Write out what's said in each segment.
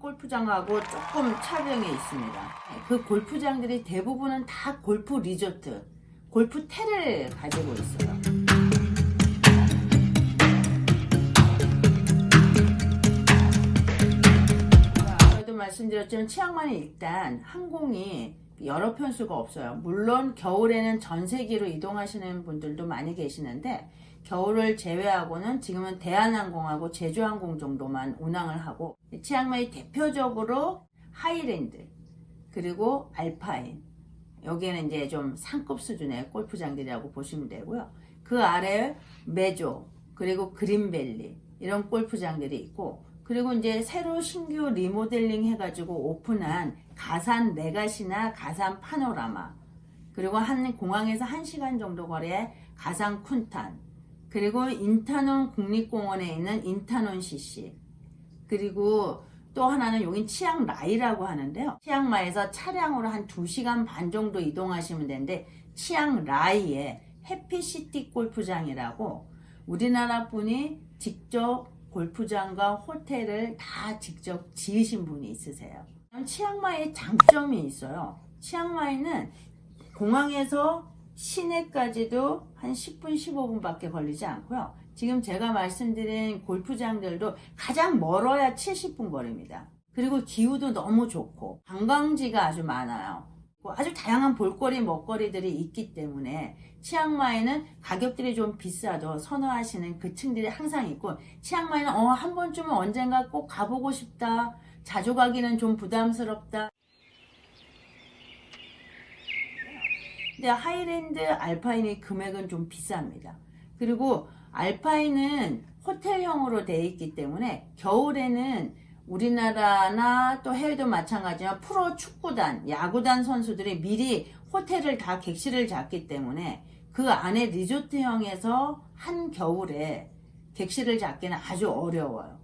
골프장하고 조금 차병이 있습니다. 그 골프장들이 대부분은 다 골프 리조트, 골프텔을 가지고 있어요. 아까도 말씀드렸지만 치앙마이는 일단 항공이 여러 편수가 없어요. 물론 겨울에는 전세기로 이동하시는 분들도 많이 계시는데 겨울을 제외하고는 지금은 대한항공하고 제주항공 정도만 운항을 하고 치앙마이 대표적으로 하이랜드 그리고 알파인 여기에는 이제 좀 상급 수준의 골프장들이라고 보시면 되고요. 그 아래 메조 그리고 그린밸리 이런 골프장들이 있고 그리고 이제 새로 신규 리모델링 해가지고 오픈한 가산 메가시나 가산 파노라마 그리고 한 공항에서 1시간 정도 거리에 가산 쿤탄 그리고 인타논 국립공원에 있는 인타논 CC 그리고 또 하나는 여긴 치앙라이라고 하는데요. 치앙마이에서 차량으로 한 2시간 반 정도 이동하시면 되는데 치앙라이에 해피시티 골프장이라고 우리나라 분이 직접 골프장과 호텔을 다 직접 지으신 분이 있으세요. 치앙마이에 장점이 있어요. 치앙마이는 공항에서 시내까지도 한 10분, 15분밖에 걸리지 않고요. 지금 제가 말씀드린 골프장들도 가장 멀어야 70분 거리입니다. 그리고 기후도 너무 좋고 관광지가 아주 많아요. 뭐 아주 다양한 볼거리, 먹거리들이 있기 때문에 치앙마이는 가격들이 좀 비싸도 선호하시는 그 층들이 항상 있고 치앙마이는 어, 한 번쯤은 언젠가 꼭 가보고 싶다. 자주 가기는 좀 부담스럽다. 근데 하이랜드 알파인의 금액은 좀 비쌉니다. 그리고 알파인은 호텔형으로 되어 있기 때문에 겨울에는 우리나라나 또 해외도 마찬가지지만 프로 축구단, 야구단 선수들이 미리 호텔을 다 객실을 잡기 때문에 그 안에 리조트형에서 한 겨울에 객실을 잡기는 아주 어려워요.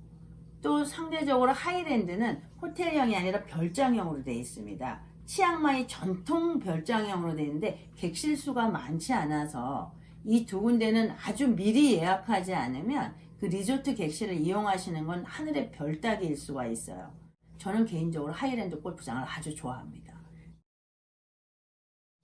또 상대적으로 하이랜드는 호텔형이 아니라 별장형으로 되어 있습니다. 치앙마이 전통 별장형으로 되어 있는데 객실 수가 많지 않아서 이 두 군데는 아주 미리 예약하지 않으면 그 리조트 객실을 이용하시는 건 하늘의 별 따기일 수가 있어요. 저는 개인적으로 하이랜드 골프장을 아주 좋아합니다.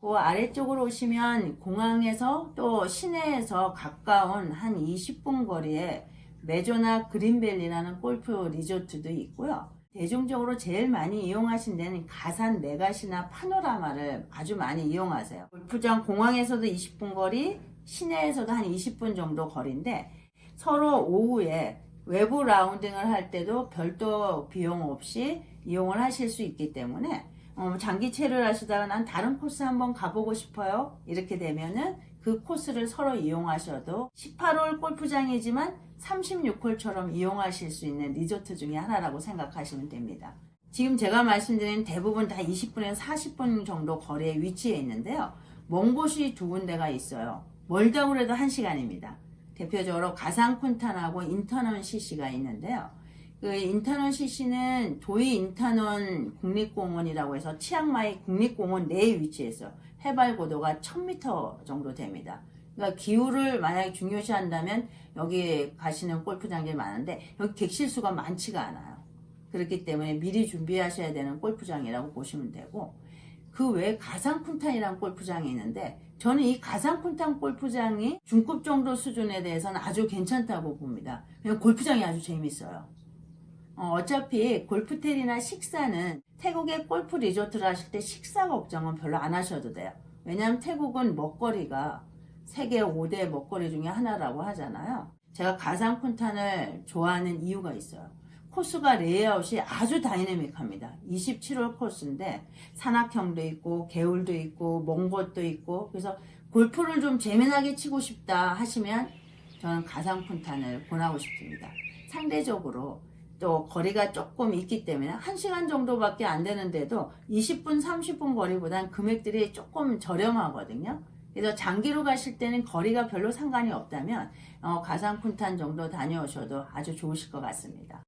그 아래쪽으로 오시면 공항에서 또 시내에서 가까운 한 20분 거리에 메조나 그린밸리라는 골프 리조트도 있고요. 대중적으로 제일 많이 이용하신 데는 가산 메가시나 파노라마를 아주 많이 이용하세요. 골프장 공항에서도 20분 거리, 시내에서도 한 20분 정도 거리인데 서로 오후에 외부 라운딩을 할 때도 별도 비용 없이 이용을 하실 수 있기 때문에 어, 장기 체류를 하시다가 난 다른 코스 한번 가보고 싶어요. 이렇게 되면은 그 코스를 서로 이용하셔도 18홀 골프장이지만 36홀처럼 이용하실 수 있는 리조트 중에 하나라고 생각하시면 됩니다. 지금 제가 말씀드린 대부분 다 20분에서 40분 정도 거리에 위치해 있는데요. 먼 곳이 두 군데가 있어요. 멀다고 해도 1시간입니다. 대표적으로 가상쿤탄하고 인터넌 CC가 있는데요. 그 인터넌 CC는 도이 인터넌 국립공원이라고 해서 치앙마이 국립공원 내에 위치해서 해발 고도가 1000m 정도 됩니다. 그러니까 기후를 만약에 중요시한다면 여기 가시는 골프장들이 많은데 여기 객실 수가 많지가 않아요. 그렇기 때문에 미리 준비하셔야 되는 골프장이라고 보시면 되고 그 외에 가상쿤탄이라는 골프장이 있는데 저는 이 가상쿤탄 골프장이 중급 정도 수준에 대해서는 아주 괜찮다고 봅니다. 그냥 골프장이 아주 재밌어요. 어, 차피 골프텔이나 식사는 태국의 골프 리조트를 하실 때 식사 걱정은 별로 안 하셔도 돼요. 왜냐하면 태국은 먹거리가 세계 5대 먹거리 중에 하나라고 하잖아요. 제가 가상쿤탄을 좋아하는 이유가 있어요. 코스가 레이아웃이 아주 다이내믹합니다. 27홀 코스인데 산악형도 있고 개울도 있고 먼 곳도 있고 그래서 골프를 좀 재미나게 치고 싶다 하시면 저는 가상쿤탄을 권하고 싶습니다. 상대적으로 또 거리가 조금 있기 때문에 1시간 정도밖에 안 되는데도 20분, 30분 거리보단 금액들이 조금 저렴하거든요. 그래서 장기로 가실 때는 거리가 별로 상관이 없다면 어, 가상쿤탄 정도 다녀오셔도 아주 좋으실 것 같습니다.